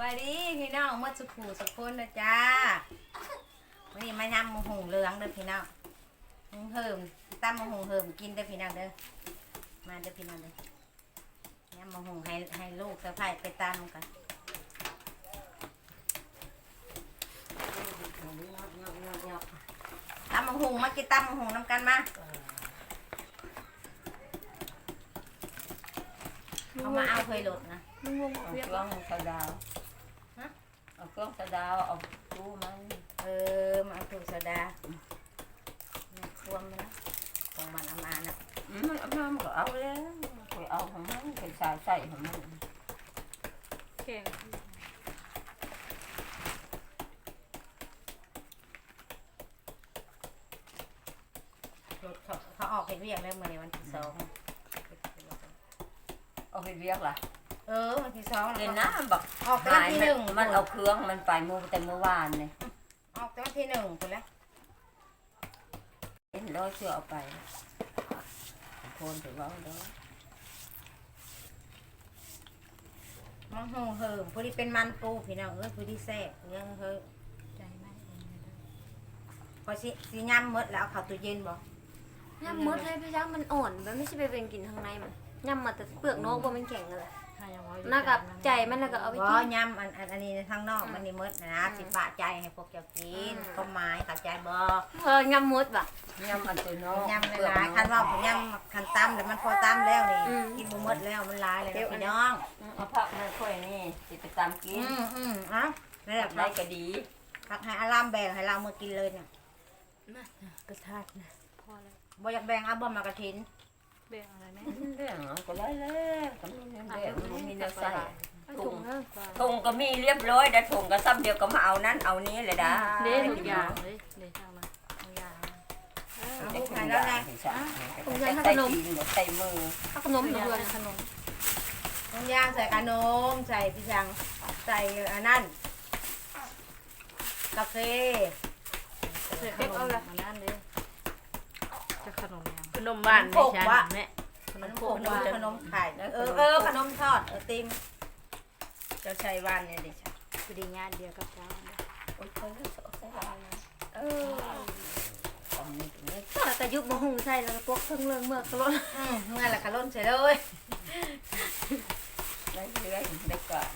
วัสดีพี่น้องเมื่อสุขูสุขคนนะจ้าวันนี้มานำมะฮุงเหลืองเด้อพี่น้องหุงเหิมตั้มมะฮุงเหิมกินเด้อพี่น้องเด้อมาเด้อพี่น้องเด้อยำมะฮุงให้ให้ลูกสะพ้ายไปตามกันตำมะฮุงมากินตำมะฮุงน้ำกันมาเอามาเอาเคยหลดนะมึงงงเอาเรียกเครื่องสะดาว เอาเครื่องสะดาวเอาตู้มันเออมาเอาถูกโซดาเนี่ยควมมันนะของมันเอามานะอืมมันเอาน้ำก็เอาแล้วไปเอาของมันไปใส่ใส่ของมันเก่งรถเขาเขาออกเห็นเวียงแล้วเมื่อในวันที่สองเอาไปเรียกล่ะ เออวันที่สองเล่นน้ำบักออกแต่วันที่หนึ่งมันเอาเครื่องมันไปมือแต่เมื่อวานเนี่ยออกแต่วันที่หนึ่งคนละเห็นร้อยเชื่อเอาไปโคนถือว่าเด้อมังหงเหิมพอดีเป็นมันปูพี่น้องเอ้ยพอดีแซ่บเนื้อเฮ้ยใจมากพอสิสิยำหมดแล้วเอาเข้าตู้เย็นบ่ย่ำมดเลยพี่ช้างมันอ่อน มันไม่ใช่ไปเป็นกลิ่นข้างในมันย่ำมาแต่เปลือกนอกว่ามันแข็งเลย น่ากับใจมันแล้วก็เอาไปบ่กินยำอันอันอันนี้ทางนอกมันนี่หมดนะนะสิปะใจให้พวกเจ้ากินก็หมายเข้าใจบ่เออย่ำมดว่ะ ยำอันตัวน้อยยำหลายๆคันว่าผมยำคันตั้มแต่มันพอตั้มแล้วนี่อืม กินบ่หมดแล้วมันหลายเลยนะพี่น้องเอาผักมันค่อยนี่สิไปตามกิอืนมอืมเอ้านี่นแหละได้ก็ดีพักให้อารามแบ่งให้เราเมื่อกินเลยเนี่ยกระทาดนะพอแล้วบ่อยากแบ่งเอาบ่มากระถิน แบ่งอะไรไหมเรื่องเอาก็ได้แล้วก็มีเรื่องเรื่องมันมีเนื้อใส่ถุงเด้อถุงก็มีเรียบร้อยแต่ถุงก็ซ้ำเดียวก็มาเอานั้นเอานี้เลยนะเด้ถุงยางเลยเลยทางมาถุงยางเอาใส่ลูกถุงให้ยาแล้วนะใส่ถุงยางใส่ขนมตีนใส่มือข้าวขนมอยู่ด้วยขนมน้ำยางใส่ขนมใส่พี่ชังใส่อันนั้นกาแฟเสร็จเอาละนั่นเลยจะขนมยังข นมบ้านไม่ใช่แม่ขนมโขกขนมขนมไข่เออเออขนมทอดเออติมเจ้าชายบ้านเนี่ยดิฉันพอดีงานเดียวกับเจ้าโอ้ยคนก็ใส่ลายนะเออตอนนี้นี่แล้วก็ยุบมะฮุงใส่แล้วก็พวกเครื่องเลืองเมือกกระโดดอืมเมื่อละขลุ่นเสร็จเลยได้เรื่อยได้ก่อน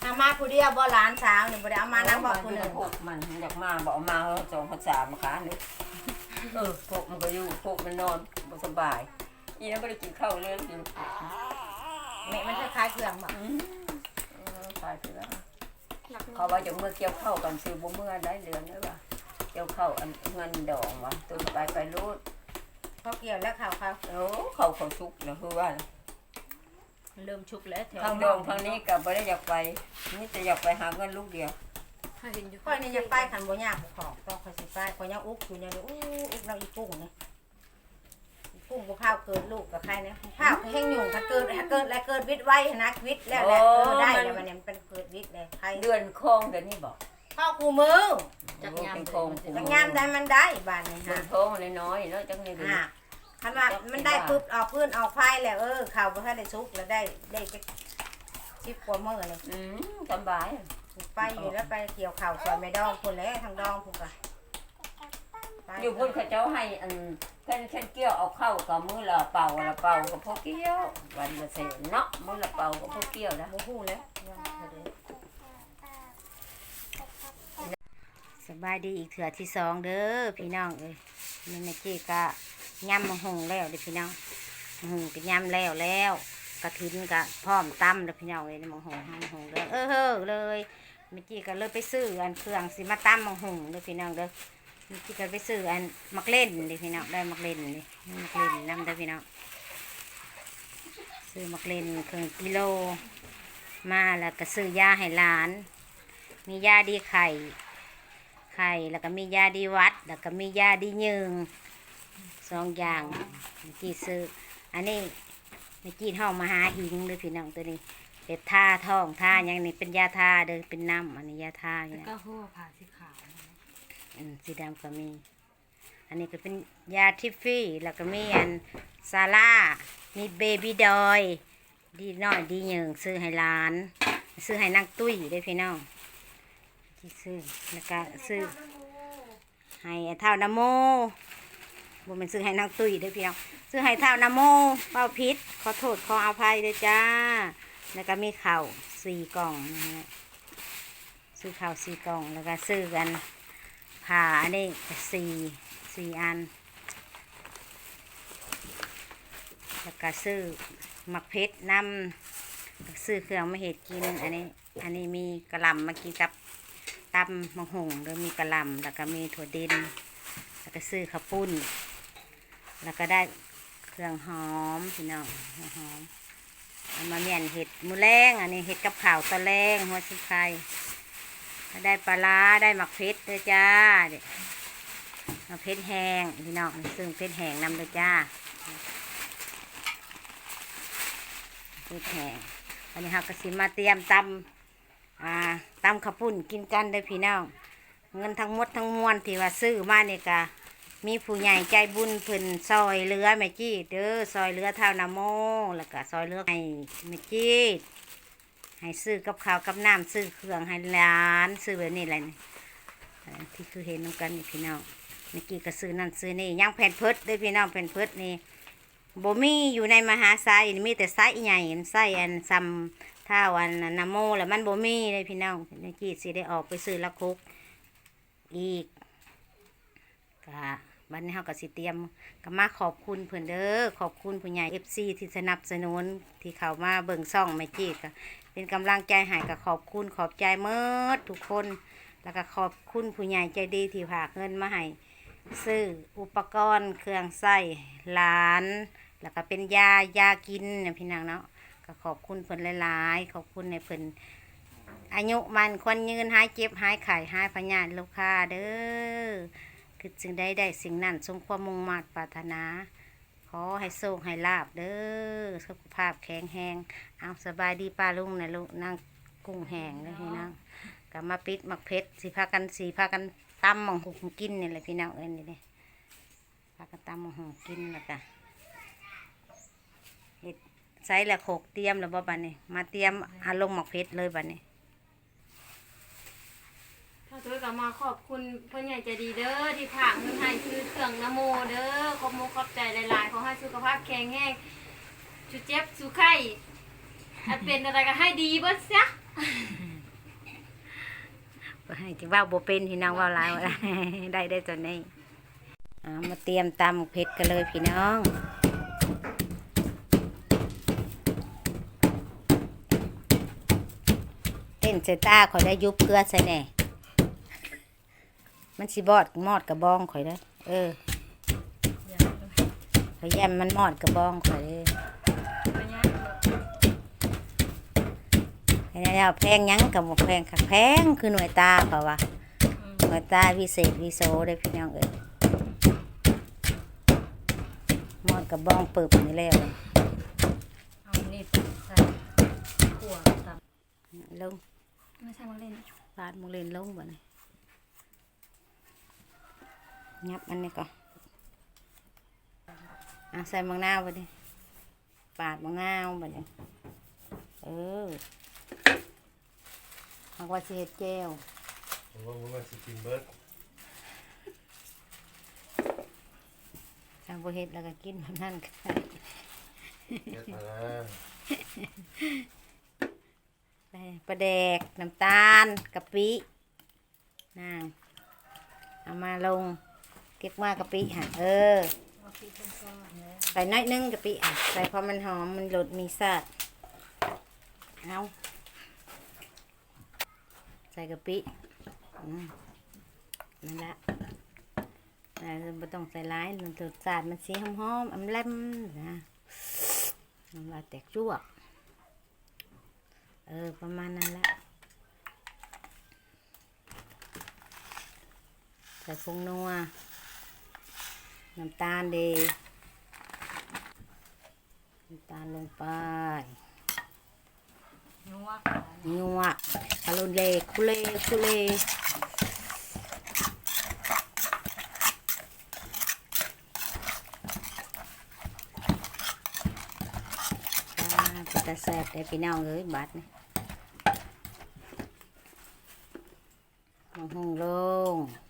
เอามาผู้เดียวบ่หลานสาวนี่บ่ได้เอามานั่งบอกผู้หนึ่งพวกมันอยากมาบอกมาเขาสองภาษามขานี่ เออพวกมันก็อยู่พวกมันนอนบ่สบาย อีนั้นก็ได้กินข้าวเรื่องอยู่แม่มันคล้ายๆเครื่องบ่อืมเออตายไปแล้วเขาว่าจะเมื่อเกี่ยวเข้าวกันซื้อบ่เมื่อได้เดือนได้ป่ะเกี่ยวเข้าวอันเงินดองวะตัวไปไปรูดเขาเกี่ยวแล้วเขาเขาโอ้เขาเขาชุกนะคือว่า เริ่มชุกแล้วแถวทางดองทางนี้ก็บ่ได้อยากไปนี่จะอยากไปหาเงินลูกเดียวถ้า เห็นอยู่ค่อยนี่ยังป้ายขันบ่ยากของต้องค่อยสิป้ายค่อยยังอุกอยู่เนี่ยอู้อุกเราอีกุ้งนี่อีกุ้งบ่ข้าวเกิดลูกกับใครเนี่ยข้าวแห้งยุ่งถ้าเกิดถ้าเกิดแล้วเกิดวิทย์ไว้นะวิทย์แล้วแหละเออได้แล้วมันเนี่ยมันเป็นเกิดวิทย์เลยใครเดือนคองเดือนนี้บอกข้าวคูมือจักยามคองจังยามได้มันได้บ้านนี่เดือฮะนคองน้อยๆแล้วจังนี้เดือนอะคันว่ามันได้ปุ๊บออกพื้นออกไฟแล้วเออข้าวบ่ทันได้สุกแล้วได้ได้จักสิบกว่ามื้อเลยอืมสบาย ไปอยู่แล้วไปเกี่ยวข้าวซอยแม่ดองพุ่นแหล้วทางดองพุ่นก็ไปอยู่พุ่นเขาเจ้าให้อันเพิ่นเพิ่นเกี่ยวเอาเข้ากับมือละเป่าละเป่ากับพวกเกี่ยววันละเศษเนาะมือละเป่ากับพวกเกี่ยวนะบ่ฮู้แล้วสบายดีอีกเถื่อที่สองเด้อพี่น้องเอ้ยนี่แม่จี้ก็ยำมะฮุงแล้วเด้อพี่น้องมะฮุงก็ยำแล้วแล้วกระถินก็พร้อมตำเด้อพี่น้องเอ้ยมะฮุงมะฮุงเลยเออเฮ้อเลย แม่จี้ก็เลยไปซื้ออันเครื่องสิมาตำมะฮุงเด้อพี่น้องเด้อแม่จี้ก็ไปซื้ออันมักเล่นเด้อพี่น้องได้มักเล่นเด้มักเล่นนำเด้อพี่น้องซื้อมักเล่นเครึ่องกิโล มาแล้วก็ซื้อยาให้หลาน มียาดีไข่ไข่แล้วก็มียาดีวัด แล้วก็มียาดียืงสองอย่างเมื่อกี้ซื้ออันนี้เมื่อกี้ห้องมาหาหิงเลยพี่น้องตัวนี้ เป็ดท่าท้องท่าอย่างนี้เป็นยาท่าเดินเป็นน้ำอันนี้ยาท่าอยู่นะก็หัวผ่าสีขาวอืมสีดำก็มี อันนี้ก็เป็นยาทิฟฟี่แล้วก็มีอันซาร่ามีเบบี้ดอย ดีน้อยดีเหยิงซื้อให้หลาน ซื้อให้นางตุ้ยได้อพี่น้องที่ซื้อแล้วก็ซื้อให้เท่านาโมบ่แมันซื้อให้นางตุ้ยได้อพี่น้องซื้อให้เท่านาโมเป้าพิษขอโทษขออภัยด้วยจ้า แล้วก็มีข้าวสี่กล่องนะฮะซื้อข้าวสี่กล่องแล้วก็ซื้อกันผ่าอันนี้สี่สี่อัน แล้วก็ซื้อหมักเพชรน้ำซื้อเครื่องมาเห็ดกินอันนี้อันนี้มีกระลำมากินกับตำมะฮงแล้วมีกระลำแล้วก็มีถั่วดิน แล้วก็ซื้อข้าวปุ้น แล้วก็ได้เครื่องหอมพี่น้องเครื่องหอมเอา มาเมียนเห็ดมือแรงอันนี้เห็ดกับข่าวตะแรงหัวชิไข่ได้ปลาร้าได้หมักเพชรด้วยจ้าเด็หมักเพชรแห้งพี่น้องซึ่งเพชรแห้งนำด้วยจ้าเพชรแห้งอันนี้เราก็สิมาเตรียมตำอ่าตำข้าวปุ้นกินกันได้พี่น้องเงินทั้งหมดทั้งมวลที่ว่าซื้อมาเนี่ยก็ มีผู้ใหญ่ใจบุญเพิ่นซอยเรือแม่จี้เด้อซอยเรือเท่านาโมแล้วก็ซอยเรือให้แม่จี้ให้ซื้อกับข้าวกับน้ำซื้อเครื่องให้ร้านซื้อแบบนี้อะไรนี่ที่คือเห็นนำกันนี่พี่น้องเมื่อกี้ก็ซื้อนั่นซื้อนี่ยังแผ่นเพิดด้วยพี่น้องแผ่นเพิดนี่บ่มีอยู่ในมหาไซนี่มีแต่ไซใหญ่ไซอันซ้ำเท่าอันนาโมแล้วมันบ่มีเลยพี่น้องเมื่อกี้สิได้ออกไปซื้อละคุกอีกก็ บัดนี้เฮาก็สิเตรียมก็มาขอบคุณเพิ่นเด้อขอบคุณผู้ใหญ่ FC ที่สนับสนุนที่เข้ามาเบิ่งซ่องแม่จีก็เป็นกำลังใจให้ก็ขอบคุณขอบใจเมิดทุกคน แล้วก็ขอบคุณผู้ใหญ่ใจดีที่ฝากเงินมาให้ซื้ออุปกรณ์เครื่องใช้หลาน แล้วก็เป็นยายากินเนี่ยพี่นางเนาะก็ขอบคุณเพิ่นหลายๆ ขอบคุณในเพิ่นอายุมันควรยืนหายเจ็บหายไข่หายพยานลูกค้าเด้อ คือจึงได้ได้สิ่งนั้นสมความมุ่งมา่ปรารถนา ขอให้โชคให้ลาบเด้อสุขภาพแข็งแรงเอาสบายดีป้าลุงนะลูกนั่งกุ้งแห้งเลยพี่น้องกลับมาปิดหมักเพชรสีพากันสีพากันตำหมองหุงกินนี่แหละพี่น้องเอ็นนี่เลยพากันตำหมองหุงกินแล้วกันเฮ็ดใส่ละโขกเตรียมแล้วบ่บัดนี้มาเตรียมอารมณ์หมักเพชรเลยบัดนี้ ถ้าตัวก็มาขอบคุณเพื่อนใหญ่ใจดีเด้อที่ผากเงินให้คือเครื่องนโมเด้อขอบมุกขอบใจหลายๆขอให้สุขภาพแข็งแรงชุเจ็บสุไข้อันเป็นอะไรก็ให้ดีเบิดซะให้ที่ว่าบ่เป็นพี่น้องว่าหลายว่าได้ได้ตอนนี้อ่ามาเตรียมตำเผ็ดกันเลยพี่น้องเต้นเซตาขอได้ยุบเกลือใส่แหน่ มันสิบอดมอดกระบองข่อยได้อเออข่อยแยมมันมอดกระบองข่อยเลยไอ้เนี่ยแพงหยังกับแพงคักแพงคือหน่วยตาเปล่าวะหน่วยตาวิเศษวิโสได้อพี่น้องเอ้ยมอดกระบองปึบนี่แล้วเอานี่ใส่ขั่วตำลงไม่ใช่มาเล่นบาดมุงเลนลงบ่นี่ยั บอันนี้ก่อนอะใส่มังนาวไปดิปาดมังนาวไปดิเออหากว่าสิเฮ็ดแก้วผมว่าผมว่าสกินเบิร์ดทางบ่เฮ็ดแล้วก็กินแบบนั้นก็ได้เฮ็ดมาแล้วไปปลาแดก น้ำตาลกะปินางเอามาลงเก็บมากะปิฮะเออ ใส่น้อยนึงกะปิอะใส่พอมันหอมมันหลดมีซาดเอาใส่กะปิอืมนั่นละแต่ไม่ต้องใส่ร้ายมันรสชาติมันสีหอมๆอำแลมนะน้ำลายแตกจ้วกเออ ประมาณนั้นละใส่ผงนัว น้ำตาลดีน้ำตาลลงไปนัวนัวอารมณ์เลคุเลคุเลตาแซ่บได้พี่น้องเอ้ยบาดนี่ลงหงลง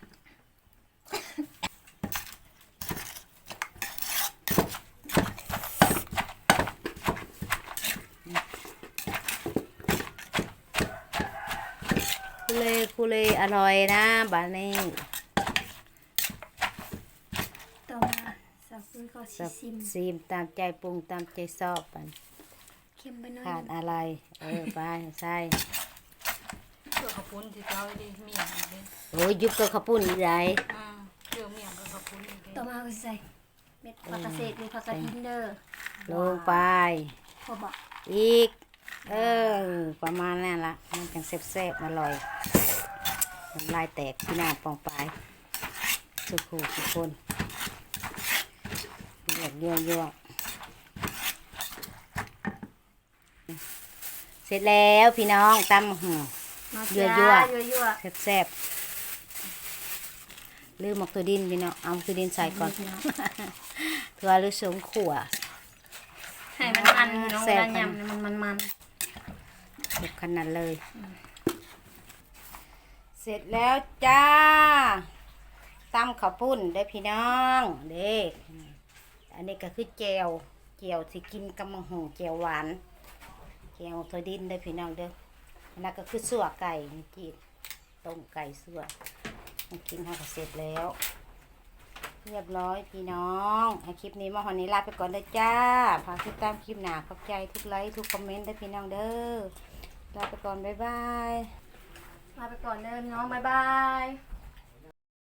คุเลคุเลอร่อยนะบานนี้ต่อมาสับปุ้ยก็สิซิมซีมตามใจปรุงตามใจชอบปันเค็มไปหน่อยขาดอะไร เออไปใส่เพื่อขาวปุ้นที่เจ้าได้เมียงอีกเลยโอ้ยยุบก็ข้าวปุ้นอีกไรอ่าเพื่อเมียงก็ขาวปุ้นอีกเลยต่อมาก็สิใส่เม็ดผักกระเสดหรือผักกระทินเด้อลงไป พอบอกอีก เออ ประมาณนั้นละมันจังแซ่บๆอร่อย น้ำลายแตกที่หน้าปองปลายสุขูทุกคนเยือกเยือกเยือกเสร็จแล้วพี่น้องตำหือมายั่จ้าวๆยั่วยั่วแซ่บๆลืมหมกตัวดินพี่น้องเอาหมกตัวดินใส่ก่อนเพื่อหรือสมขั่วให้มันมันเนาะแซ่เวบลายำเนี่ยมันมันมันเก็บขนาดเลย เสร็จแล้วจ้าตำข้าวปุ้นได้พี่น้องเด็กอันนี้ก็คือแจวแจวที่กินกับมังหูแจวหวานแจวตัวดินได้พี่น้องเด้ออันนั้นก็คือสั่วไก่นี่จีต้มไก่สั่วกินข้าวเสร็จแล้ว เรียบร้อยพี่น้องให้คลิปนี้มาหอนนี้ลาไปก่อนเลยจ้าฝากติดตามคลิปหนาขอบใจทุกไลค์ทุกคอมเมนต์ได้พี่น้องเด้อลาไปก่อนบ๊ายบาย ลาไปก่อนเด้อน้องบ๊ายบาย